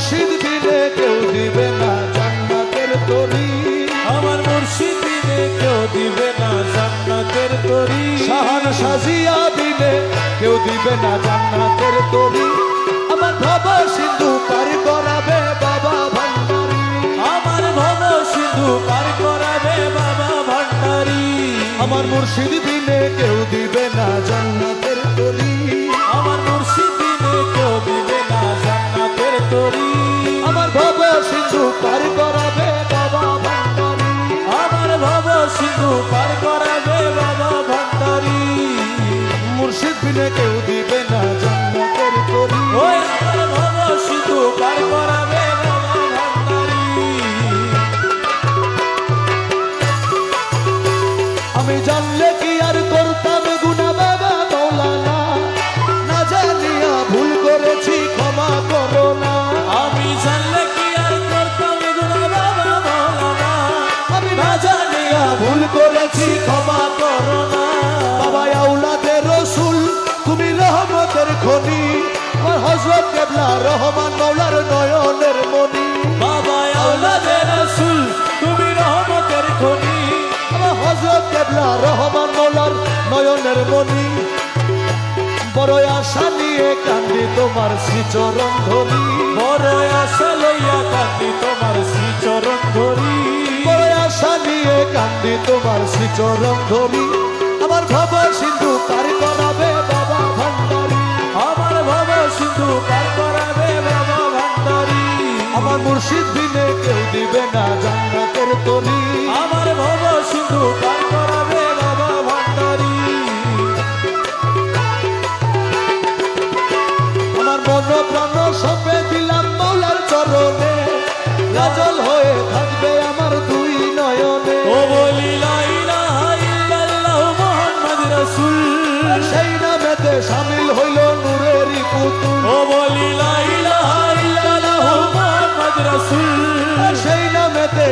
মুর্শিদ বিনে কেউ দিবে না জান্নাতের তরি। আমার মুর্শিদ বিনে কেউ দিবে না জান্নাতের তরি। শাহান সাজিয়া বিনে কেউ দিবে না জান্নাতের তরি। আমার ভব সিন্ধু পার করাবে বাবা ভান্ডারি। আমার ভব সিন্ধু পার করাবে বাবা ভান্ডারি। আমার মুর্শিদ বিনে কেউ দিবে না জান্নাতের পার করাবে বাবা ভান্ডারি। আমার ভব সিন্ধু পার করাবে বাবা ভান্ডারি। মুর্শিদ বিনে কেউ দিবে না জান্নাতের তরি। ওই আমার ভব সিন্ধু পার করাবে বাবা ভান্ডারি। আমি জানলে কি আর করতাম? জানিয়া ভুল করেছি ক্ষমা করো না। বাবা আউলাদে রসুল তুমি রহমতের খনি। আমার হজরত কেবলা রহমান মৌলার নয়নের মনি বাবা আওলাদে রাসূল তুমি রহমতের খনি। আমার হজরত কেবলা রহমান মৌলার নয়নের মনি বড় আশা নিয়ে কান্দি তোমার শ্রীচরণ ধরি বড় আশা কান্দি তোমার শ্রীচরণ ধরি। আমার ভব সিন্ধু পার করাবে বাবা ভান্ডারি। আমার ভব সিন্ধু পার করাবে বাবা ভান্ডারি। আমার মুর্শিদ বিনে কেউ দিবে না জান্নাতের তরি। আমার ভব সিন্ধু পার করাবে বাবা ভান্ডারি। আমার মন প্রাণ সপে দিলাম মৌলার চরণে। রাজল হয়ে থাকবে সেই নামেতে সামিল হইল নূরেরই পুতুল। ও বলি সেই নামেতে